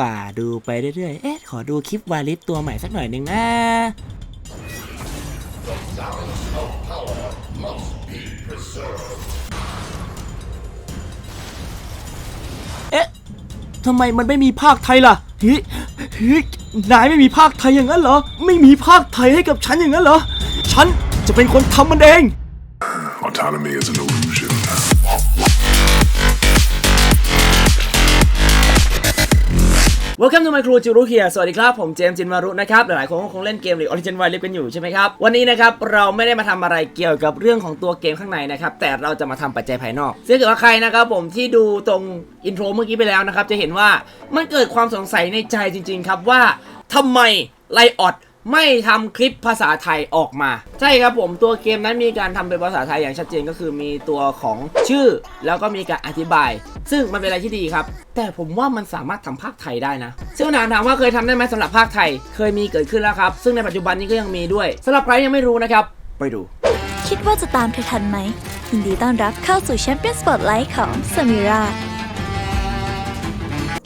ว่าดูไปเรื่อยๆ เอ๊ะ ขอดูคลิปวาลิสตัวใหม่สักหน่อยหนึ่งนะ เอ๊ะ ทำไมมันไม่มีภาคไทยล่ะฮ้ยเฮ้ยนายไม่มีภาคไทยอย่างนั้นเหรอ ไม่มีภาคไทยให้กับฉันอย่างนั้นเหรอ ฉันจะเป็นคนทำมันเอง Autonomy is an illusion. Welcome to my crew จิรุเฮียสวัสดีครับผมเจมส์จินมารุนะครับหลายๆคนก็คงเล่นเกมหรือ Origin w i เล่นกันอยู่ใช่ไหมครับวันนี้นะครับเราไม่ได้มาทำอะไรเกี่ยวกับเรื่องของตัวเกมข้างในนะครับแต่เราจะมาทำปัจจัยภายนอกซึ่งเกิดว่าใครนะครับผมที่ดูตรงอินโทรเมื่อกี้ไปแล้วนะครับจะเห็นว่ามันเกิดความสงสัยในใจจริง ๆ ครับว่าทำไมไลออด ไม่ทำคลิปภาษาไทยออกมา ใช่ครับผมตัวเกมนั้นมีการทำเป็นภาษาไทยอย่างชัดเจนก็คือมีตัวของชื่อ แล้วก็มีการอธิบาย ซึ่งมันเป็นอะไรที่ดีครับ แต่ผมว่ามันสามารถทำภาคไทยได้นะ ซึ่งคำถามถามว่าเคยทำได้ไหมสำหรับภาคไทย เคยมีเกิดขึ้นแล้วครับ ซึ่งในปัจจุบันนี้ก็ยังมีด้วยสำหรับใครยังไม่รู้นะครับ ไปดู คิดว่าจะตามเธอทันไหมยินดีต้อนรับเข้าสู่แชมเปี้ยนสปอตไลท์ของซามิรา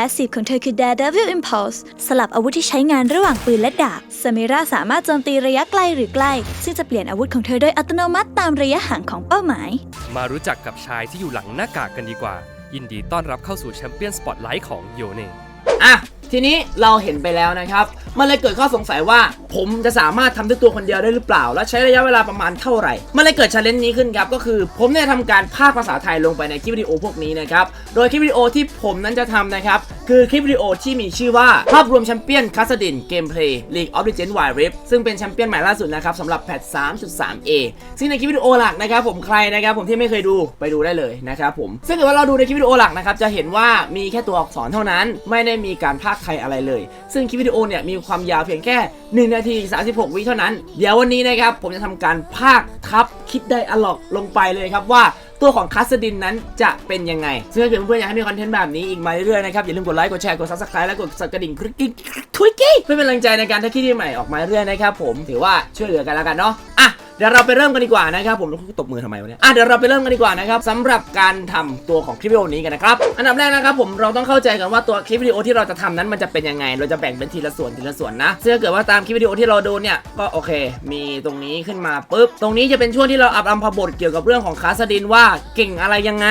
แพสซีฟของเธอคือ Daredevil Impulse สลับอาวุธที่ใช้งานระหว่างปืนและดาบซามิราสามารถโจมตีระยะไกลหรือใกล้ ซึ่งจะเปลี่ยนอาวุธของเธอโดยอัตโนมัติตามระยะห่างของเป้าหมาย มารู้จักกับชายที่อยู่หลังหน้ากากกันดีกว่า ยินดีต้อนรับเข้าสู่แชมเปี้ยนสปอตไลท์ของโยเน่อะ ทีนี้เราเห็นไปแล้วนะครับ มันเลยเกิดข้อสงสัยว่า ผมจะสามารถทำด้วยตัวคนเดียวได้หรือเปล่า และใช้ระยะเวลาประมาณเท่าไหร่ มันเลยเกิดชาเลนจ์นี้ขึ้นครับ ก็คือผมเนี่ยทำการพากย์ภาษาไทยลงไปในคลิปวิดีโอพวกนี้นะครับ โดยคลิปวิดีโอที่ผมนั้นจะทำนะครับ คือคลิปวิดีโอที่มีชื่อว่าภาพรวมแชมเปี้ยนคัสดินเกมเพลย์ League of Legends Wild Rift ซึ่งเป็นแชมเปี้ยนใหม่ล่าสุดนะครับสำหรับแพท 3.3a ซึ่งในคลิปวิดีโอหลักนะครับผมใครนะครับผมที่ไม่เคยดูไปดูได้เลยนะครับผมซึ่งถ้าเกิดว่าเราดูในคลิปวิดีโอหลักนะครับจะเห็นว่ามีแค่ตัวอักษรเท่านั้น ไม่ได้มีการพากย์ไทยอะไรเลย ซึ่งคลิปวิดีโอเนี่ยมีความยาวเพียงแค่ 1 นาที 36 วิเท่านั้น เดี๋ยววันนี้นะครับผมจะทำการพากย์ทับคลิปไดอะล็อกลงไปเลยครับว่าตัวของคัสดินนั้นจะเป็นยังไง ซึ่งถ้าเกิดเพื่อนๆอยากให้มีคอนเทนต์แบบนี้อีกมาเรื่อยๆนะครับ อย่าลืมกดไลค์ กดแชร์ กดซับสไครต์และกดสั่นกระดิ่งคลิกกิ๊กทุยกี้เพื่อเป็นกำลังใจในการทำคลิปใหม่ออกมาเรื่อยๆนะครับผมถือว่าช่วยเหลือกันแล้วกันเนาะอะ เดี๋ยวเราไปเริ่มกันดีกว่านะครับผมตบมือทำไมวะเนี่ยอะเดี๋ยวเราไปเริ่มกันดีกว่านะครับสำหรับการทำตัวของคลิปวิดีโอนี้กันนะครับอันดับแรกนะครับผมเราต้องเข้าใจกันว่าตัวคลิปวิดีโอที่เราจะทำนั้นมันจะเป็นยังไง เราจะแบ่งเป็นทีละส่วนทีละส่วนนะซึ่งถ้าเกิดว่าตามคลิปวิดีโอที่เราดูเนี่ยก็โอเค มีตรงนี้ขึ้นมาปุ๊บตรงนี้จะเป็นช่วงที่เราอัพอัมพบทเกี่ยวกับเรื่องของคาสดินว่าเก่งอะไรยังไง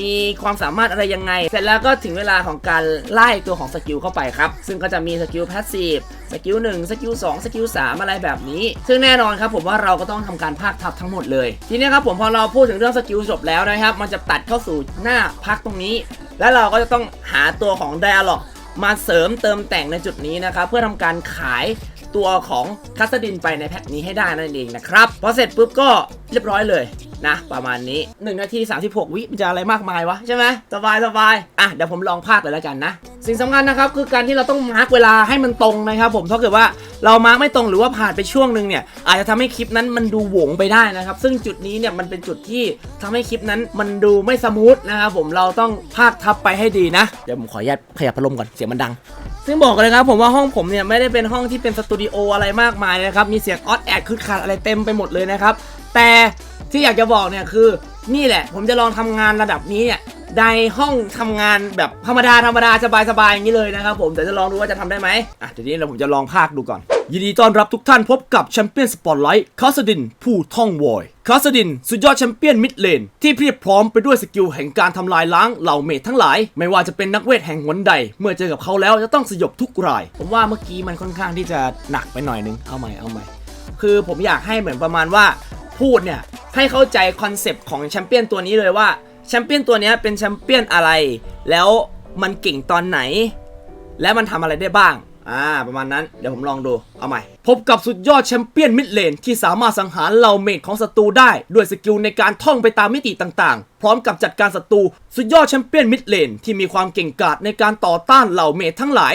มีความสามารถอะไรยังไง เสร็จแล้วก็ถึงเวลาของการไล่ตัวของสกิลเข้าไปครับซึ่งก็จะมีสกิลพาสซีฟสกิล1สกิล2สกิล3อะไรแบบนี้ ซึ่งแน่นอนครับผมว่าเราก็ต้องทำการภาคทับทั้งหมดเลย ทีนี้ครับผมพอเราพูดถึงเรื่องสกิลจบแล้วนะครับ มันจะตัดเข้าสู่หน้าพักตรงนี้ และเราก็จะต้องหาตัวของ Dialog มาเสริมเติมแต่งในจุดนี้นะครับ เพื่อทำการขายตัวของคัสดินไปในแพ็คนี้ให้ได้นั่นเองนะครับพอเสร็จปุ๊บก็เรียบร้อยเลย นะประมาณนี้ 1 นาที 36 วิมันจะอะไรมากมายวะใช่ไหมสบายสบายอะเดี๋ยวผมลองพากเลยแล้วกันนะ สิ่งสำคัญนะครับคือการที่เราต้องมาร์กเวลาให้มันตรงนะครับผมถ้าเกิดว่าเรามาร์กไม่ตรงหรือว่าผ่านไปช่วงหนึ่งเนี่ยอาจจะทำให้คลิปนั้นมันดูหวงไปได้นะครับ ซึ่งจุดนี้เนี่ยมันเป็นจุดที่ทำให้คลิปนั้นมันดูไม่สมูทนะครับผมเราต้องพากทับไปให้ดีนะ เดี๋ยวผมขออนุญาตขยับพัดลมก่อนเสียงมันดังซึ่งบอกเลยครับผมว่าห้องผมเนี่ยไม่ได้เป็นห้องที่เป็นสตูดิโออะไรมากมายนะครับมีเสียงออดแอดคึกคักอะไรเต็มไปหมดเลยนะครับแต่ ที่อยากจะบอกเนี่ยคือนี่แหละ ผมจะลองทำงานระดับนี้เนี่ยในห้องทำงานแบบธรรมดาธรรมดาสบายๆอย่างนี้เลยนะครับผมแต่จะลองดูว่าจะทำได้ไหมอะเดี๋ยวนี้เราผมจะลองภาคดูก่อน ยินดีต้อนรับทุกท่านพบกับแชมเปี้ยนสปอตไลท์คาสดินผู้ท่องวอยคาสดินสุดยอดแชมเปี้ยนมิดเลน ที่เพียบพร้อมไปด้วยสกิลแห่งการทำลายล้างเหล่าเมททั้งหลาย ไม่ว่าจะเป็นนักเวทแห่งหนใด เมื่อเจอกับเขาแล้วจะต้องสยบทุกราย ผมว่าเมื่อกี้มันค่อนข้างที่จะหนักไปหน่อยนึงเอาใหม่เอาใหม่คือผมอยากให้เหมือนประมาณว่าพูดเนี่ย ให้เข้าใจคอนเซปต์ของแชมเปี้ยนตัวนี้เลยว่าแชมเปี้ยนตัวนี้เป็นแชมเปี้ยนอะไร แล้วมันเก่งตอนไหน และมันทำอะไรได้บ้าง อ่า ประมาณนั้น เดี๋ยวผมลองดู เอาใหม่ พบกับสุดยอดแชมเปี้ยนมิดเลนที่สามารถสังหารเหล่าเมดของศัตรูได้ ด้วยสกิลในการท่องไปตามมิติต่างๆ พร้อมกับจัดการศัตรู สุดยอดแชมเปี้ยนมิดเลนที่มีความเก่งกาจในการต่อต้านเหล่าเมดทั้งหลาย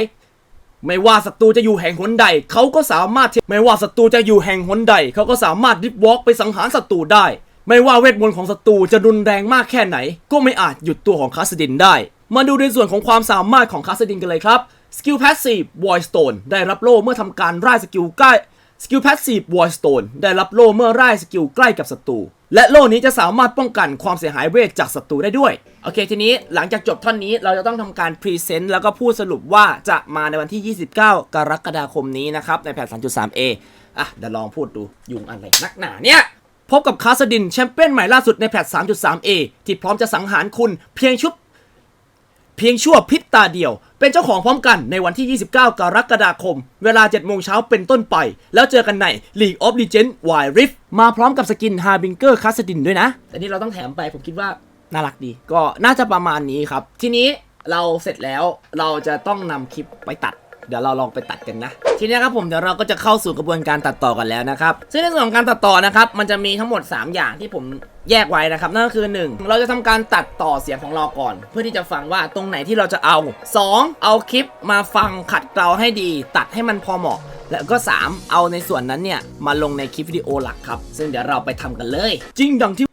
ไม่ว่าศัตรูจะอยู่แห่งหนใด เขาก็สามารถไม่ว่าศัตรูจะอยู่แห่งหนใด เขาก็สามารถดิฟวอล์กไปสังหารศัตรูได้ ไม่ว่าเวทมนต์ของศัตรูจะรุนแรงมากแค่ไหน ก็ไม่อาจหยุดตัวของคาสดินได้ มาดูในส่วนของความสามารถของคาสดินกันเลยครับสกิล Passive Void Stone ได้รับโล่เมื่อทำการร่สกิลใกล้สกิล Passive Void Stone ได้รับโล่เมื่อร่สกิลใกล้กับศัตรูและโล่นี้จะสามารถป้องกันความเสียหายเวทจากศัตรูได้ด้วย โอเค ทีนี้หลังจากจบท่อนนี้เราจะต้องทำการพรีเซนต์แล้วก็พูดสรุปว่าจะมาในวันที่ 29 กรกฎาคมนี้นะครับ ในแพท 3.3a อะเดี๋ยวลองพูดดูยุงอะไรนักหนาเนี่ย พบกับคาสดินแชมเปี้ยนใหม่ล่าสุดในแพท 3.3a ที่พร้อมจะสังหารคุณเพียงชุบเพียงชั่วพริบตาเดียว เป็นเจ้าของพร้อมกันในวันที่ 29 กรกฎาคม เวลา 7 โมงเช้าเป็นต้นไป แล้วเจอกันใน League of Legends Wild Rift มาพร้อมกับสกิน Harbinger c a s s d i n ด้วยนะ แต่นี่เราต้องแถมไปผมคิดว่าน่ารักดี ก็น่าจะประมาณนี้ครับ ทีนี้เราเสร็จแล้วเราจะต้องนำคลิปไปตัด เดี๋ยวเราลองไปตัดกันนะ ทีนี้ครับผมเดี๋ยวเราก็จะเข้าสู่กระบวนการตัดต่อกันแล้วนะครับซึ่งในส่วนของการตัดต่อนะครับมันจะมีทั้งหมด 3 อย่างที่ผมแยกไว้นะครับนั่นก็คือ 1 เราจะทำการตัดต่อเสียงของเราก่อน เพื่อที่จะฟังว่าตรงไหนที่เราจะเอา 2 เอาคลิปมาฟังขัดเกลาให้ดี ตัดให้มันพอเหมาะ แล้วก็ 3 เอาในส่วนนั้นเนี่ยมาลงในคลิปวิดีโอหลักครับ ซึ่งเดี๋ยวเราไปทำกันเลย จริงดังที่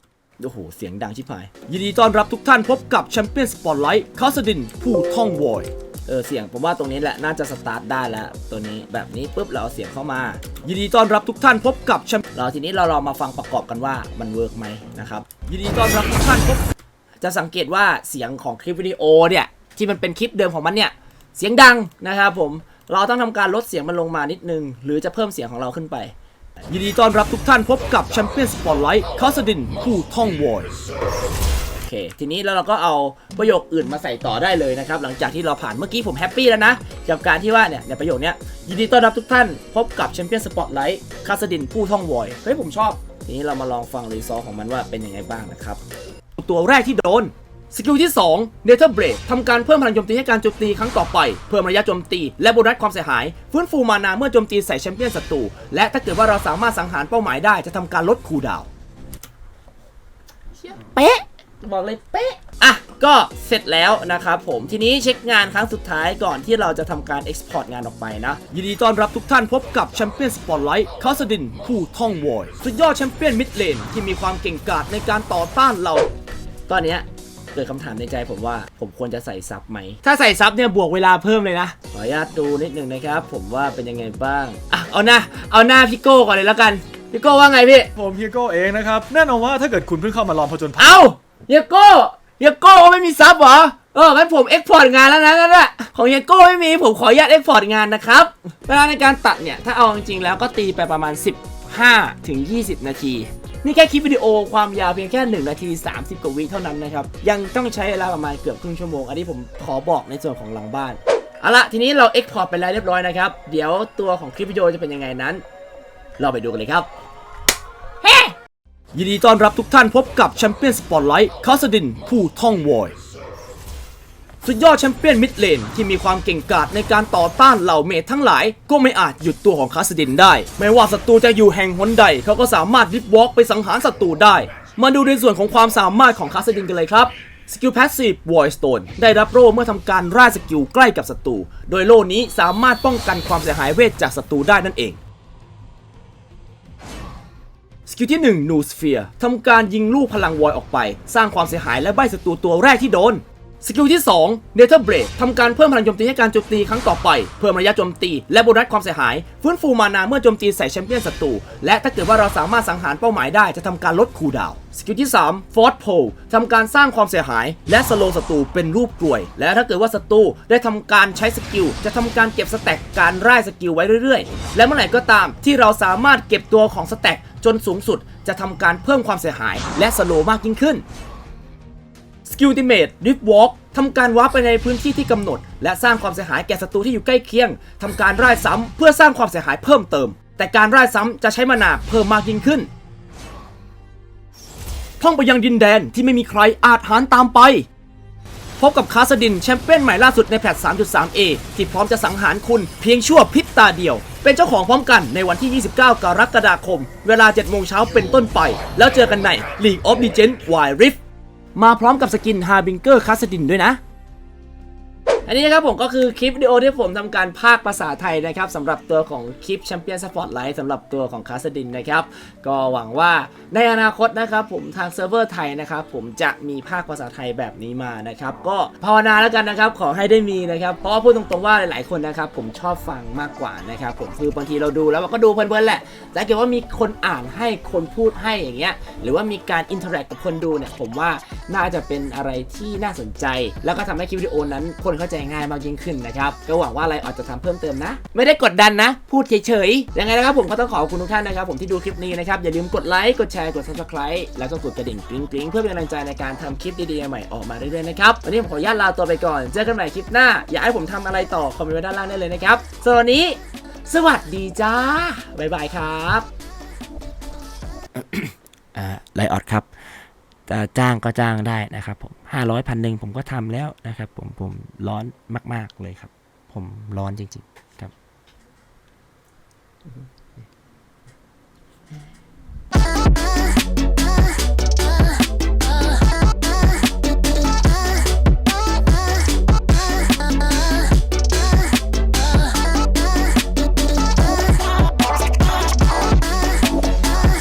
โอ้โห เสียงดังชิบหาย ยินดีต้อนรับทุกท่านพบกับแชมเปี้ยนสปอตไลท์คาสดินผู้ท่องวอย เออเสียงผมว่าตรงนี้แหละน่าจะสตาร์ทได้แล้วตัวนี้แบบนี้ปุ๊บเราเอาเสียงเข้ามา ยินดีต้อนรับทุกท่านพบกับแชมเราทีนี้เราลองมาฟังประกอบกันว่ามันเวิร์กไหมนะครับยินดีต้อนรับทุกท่านพบจะสังเกตว่าเสียงของคลิปวิดีโอเนี่ยที่มันเป็นคลิปเดิมของมันเนี่ยเสียงดังนะครับผมเราต้องทำการลดเสียงมันลงมานิดนึง หรือจะเพิ่มเสียงของเราขึ้นไป ยินดีต้อนรับทุกท่านพบกับแชมเปี้ยนสปอตไลท์คาสดินผู้ท่องวอย เคทีนี้แล้วเราก็เอาประโยคอื่นมาใส่ต่อได้เลยนะครับหลังจากที่เราผ่านเมื่อกี้ผมแฮปปี้แล้วนะกับการที่ว่าเนี่ยในประโยคนี้ยินดีต้อนรับทุกท่านพบกับแชมเปี้ยนสปอตไลท์คาสดินผู้ท่องวอยเฮ้ยผมชอบ ทีนี้เรามาลองฟังรีซอของมันว่าเป็นยังไงบ้างนะครับ ตัวแรกที่โดนสกิลที่2 Nether Blade ทำการเพิ่มพลังโจมตีให้การโจมตีครั้งต่อไป เพิ่มระยะโจมตี และโบนัสความเสียหาย ฟื้นฟูมานาเมื่อโจมตีใส่แชมเปี้ยนศัตรู และถ้าเกิดว่าเราสามารถสังหารเป้าหมายได้จะทำการลดคูดาวเป๊ะ บอกเลยเป๊ะอะก็เสร็จแล้วนะครับผมทีนี้เช็คงานครั้งสุดท้ายก่อนที่เราจะทำการ Export งานออกไปนะ ยินดีต้อนรับทุกท่านพบกับแชมเปี้ยนสปอตไลท์คาสดินผู้ท่องวอยสุดยอดแชมเปี้ยนมิดเลนที่มีความเก่งกาจในการต่อต้านเรา ตอนเนี้ยเกิดคำถามในใจผมว่าผมควรจะใส่ซับไหม ถ้าใส่ซับเนี่ยบวกเวลาเพิ่มเลยนะ ขออนุญาตดูนิดนึงนะครับ ผมว่าเป็นยังไงบ้างอะเอาหน้าเอาหน้าพี่โก้ก่อนเลยแล้วกันพี่โก้ว่าไงพี่ผมเฮียโก้เองนะครับ แน่นอนว่าถ้าเกิดคุณเพิ่งเข้ามาลองผจญภัย เอา เฮียโก้เฮียโก้ไม่มีซับเหรอเอองั้นผมเอ็กพอร์ตงานแล้วนะนั่นแหละของเฮียโก้ไม่มีผมขออนุญาตเอ็กพอร์ตงานนะครับเวลาในการตัดเนี่ย ถ้าเอาจริงๆแล้วก็ตีไปประมาณ 15ถึง20 นาทีนี่แค่คลิปวิดีโอความยาวเพียงแค่ 1 นาที 30 กว่าวิเท่านั้นนะครับ ยังต้องใช้เวลาประมาณเกือบครึ่งชั่วโมง อันนี้ผมขอบอกในส่วนของหลังบ้านเอาละทีนี้เราเอ็กพอร์ตไปแล้วเรียบร้อยนะครับ เดี๋ยวตัวของคลิปวิดีโอจะเป็นยังไงนั้น เราไปดูกันเลยครับ ยินดีต้อนรับทุกท่านพบกับแชมเปี้ยนสปอตไลท์คาสดินผู้ท่องวอย สุดยอดแชมเปี้ยนมิดเลนที่มีความเก่งกาจในการต่อต้านเหล่าเมททั้งหลาย ก็ไม่อาจหยุดตัวของคาสดินได้ ไม่ว่าศัตรูจะอยู่แห่งหนใด เขาก็สามารถริบวอล์กไปสังหารศัตรูได้ มาดูในส่วนของความสามารถของคาสดินกันเลยครับสกิลแพสซีฟวอยสโตนได้รับโล่เมื่อทำการร่ายสกิลใกล้กับศัตรู โดยโล่นี้สามารถป้องกันความเสียหายเวทจากศัตรูได้นั่นเอง สกิลที่1นูสเฟียทำการยิงลูกพลังวอยออกไป สร้างความเสียหายและใบศัตรูตัวแรกที่โดนสกิลที่2 Nether Blade ทำการเพิ่มพลังโจมตีให้การโจมตีครั้งต่อไป เพิ่มระยะโจมตีและโบนัสความเสียหาย ฟื้นฟูมานาเมื่อโจมตีใส่แชมเปี้ยนศัตรู และถ้าเกิดว่าเราสามารถสังหารเป้าหมายได้จะทำการลดคูดาวสกิลที่ 3 Force Pole ทำการสร้างความเสียหาย และสโลศัตรูเป็นรูปกลวย และถ้าเกิดว่าศัตรูได้ทำการใช้สกิล จะทำการเก็บสแต็กการร่ายสกิลไว้เรื่อยๆ และเมื่อไหร่ก็ตามที่เราสามารถเก็บตัวของสแต็ก จนสูงสุดจะทำการเพิ่มความเสียหายและสโลมากยิ่งขึ้นสกิลติเมตริฟวอล์กทำการวาร์ปไปในพื้นที่ที่กำหนด และสร้างความเสียหายแก่ศัตรูที่อยู่ใกล้เคียงทำการร่ายซ้ำเพื่อสร้างความเสียหายเพิ่มเติม แต่การร่ายซ้ำจะใช้มานาเพิ่มมากยิ่งขึ้น ท่องไปยังดินแดนที่ไม่มีใครอาจหารตามไป พบกับคาสดินแชมเปี้ยนใหม่ล่าสุดในแพท 3.3a ที่พร้อมจะสังหารคุณเพียงชั่วพริบ ตาเดียว เป็นเจ้าของพร้อมกันในวันที่ 29 กรกฎาคม เวลา 7 โมงเช้าเป็นต้นไป แล้วเจอกันใน League of Legends Wild Rift มาพร้อมกับสกิน Harbinger c a s s d i n ด้วยนะอันนี้นะครับผมก็คือคลิปวิดีโอที่ผมทำการพากภาษาไทยนะครับสำหรับตัวของคลิปแชมเปี้ยนสปอร์ตไลท์สำหรับตัวของคาสดินนะครับ ก็หวังว่าในอนาคตนะครับผมทางเซิร์ฟเวอร์ไทยนะครับผมจะมีภาคภาษาไทยแบบนี้มานะครับก็ภาวนาแล้วกันนะครับขอให้ได้มีนะครับเพราะพูดตรงๆว่าหลายๆคนนะครับผมชอบฟังมากกว่านะครับผมคือบางทีเราดูแล้วมันก็ดูเพลินๆแหละ แต่เกิดว่ามีคนอ่านให้คนพูดให้อย่างเงี้ยหรือว่ามีการอินเทอร์แอคกับคนดูเนี่ยผมว่าน่าจะเป็นอะไรที่น่าสนใจ แล้วก็ทำให้คลิปวิดีโอนั้นคนเข้าใจง่ายมากยิ่งขึ้นนะครับ ก็หวังว่าอะไรอาจจะทำเพิ่มเติมนะ ไม่ได้กดดันนะ พูดเฉยๆ ยังไงนะครับผมก็ต้องขอบคุณทุกท่านนะครับผมที่ดูคลิปนี้นะครับ อย่าลืมกดไลค์ กดแชร์ กด subscribe แล้วก็กดกระดิ่งกริ๊งๆ เพื่อเป็นกำลังใจในการทำคลิปดีๆใหม่ออกมาเรื่อยๆนะครับวันนี้ผมขออนุญาตลาตัวไปก่อน เจอกันใหม่คลิปหน้า อยากให้ผมทำอะไรต่อคอมเมนต์ไว้ด้านล่างได้เลยนะครับสำหรับวันนี้ สวัสดีจ้าบ๊ายบายครับไลออดครับจ้างก็จ้างได้นะครับผม ห้าร้อยพันหนึ่งผมก็ทำแล้วนะครับ ผมผมร้อนมาก ๆเลยครับ ผมร้อนจริง ๆ ครับ